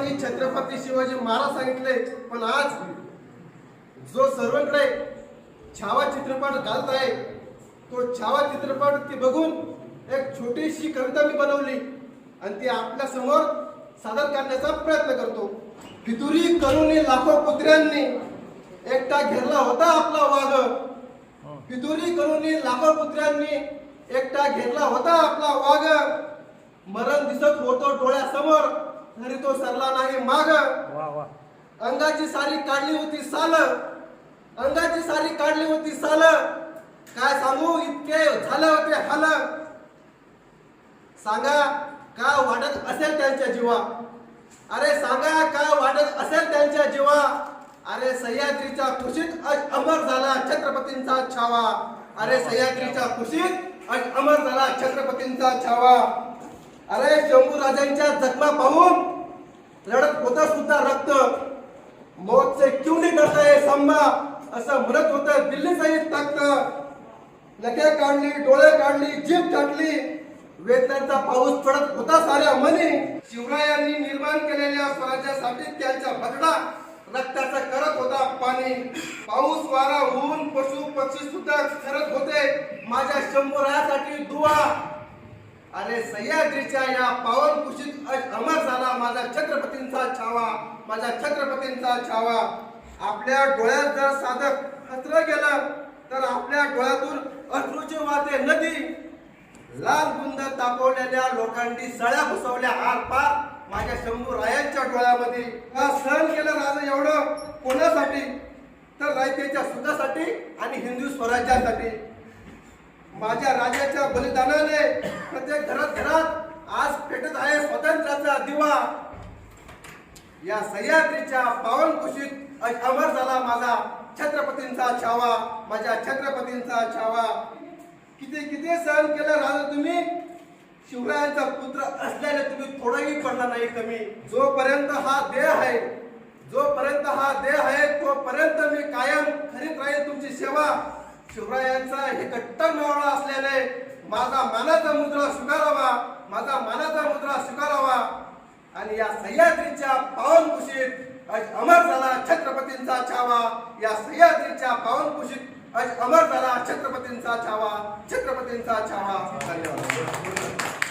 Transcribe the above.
सर्वांनी छत्रपती शिवाजी महाराज सांगितले पण आज जो सर्वांकडे छावा चित्रपट घालत आहे तो छावा चित्रपट ती बघून एक छोटीशी कविता मी बनवली आणि ती आपल्यासमोर सादर करण्याचा प्रयत्न करतो. फितुरी करून लाखो कुत्र्यांनी एकटा घेरला होता आपला वाघ. फितुरी करून लाखो कुत्र्यांनी एकटा घेतला होता आपला वाघ. मरण दिसत होतो डोळ्यासमोर. तरी तो सरला नाही माग. अंगाची सारी काढली होती साल. अंगाची सारी काढली होती साल. काय सांगू इतके झाले होते हाल. सांगा का वाटत असेल त्यांच्या जीवा? अरे सांगा का वाटत असेल त्यांच्या जीवा? अरे सह्याद्रीच्या कुशीत आज अमर झाला छत्रपतींचा छावा. अरे सह्याद्रीच्या कुशीत आज अमर झाला छत्रपतींचा छावा. अरे शंभू राजांच्या जखमा पाहून लढत होता सुद्धा रक्त. मौत से क्यों नहीं डरता है संभा असं म्हणत होतं दिल्लीचाही तख्त लके काढली डोळे काढली जीभ काढली वेदनांचा पाऊस पडत होता साऱ्या मनी. शिवरायांनी निर्माण केलेल्या स्वराज्यासाठी त्यांचा भगडा रक्ताचा करत होता पाणी. पाऊस वारा ऊन पशु पक्षी सुद्धा करत होते. माझ्या शंभरासाठी दुआ. अरे सह्याद्रीच्या या पावन कुशीत अमर झाला माझा छत्रपतींचा छावा माझ्या छत्रपतींचा छावा. आपल्या डोळ्यात जर साधक हसर गेलं तर आपल्या डोळ्यातून अश्रूची वाहते नदी. लाल गुंद तापवलेल्या लोकांनी सळ्या घुसवल्या आर पार माझ्या शंभू रायांच्या डोळ्यामध्ये. हा सहन केलं राजा एवढं? कोणासाठी? तर रायतेच्या सुखासाठी आणि हिंदू स्वराज्यासाठी. माझ्या राजाच्या बलिदानाने प्रत्येक घरात घरात आज पेटत आहे स्वातंत्र्याचा दिवा. या सह्याद्रीच्या पावन कुशीत अमर झाला माझा छत्रपतींचा छावा माझ्या छत्रपतींचा छावा. किती किती सहन केलं राजा तुम्ही? शिवरायांचा पुत्र असल्याने तुम्ही थोडंही पडला नाही कमी. जोपर्यंत हा देह आहे जोपर्यंत हा देह आहे तोपर्यंत मी कायम करीत राहील तुमची सेवा. शिवरायांचा हे कट्टर मावळा असल्याने माझा मानाचा मुद्रा स्वीकारावा माझा मानाचा मुद्रा स्वीकारावा. आणि या सह्याद्रीच्या पावन कुशीत आज अमर झाला छत्रपतींचा छावा. या सह्याद्रीच्या पावन कुशीत आज अमर झाला छत्रपतींचा छावा. छत्रपतींचा छावा. धन्यवाद.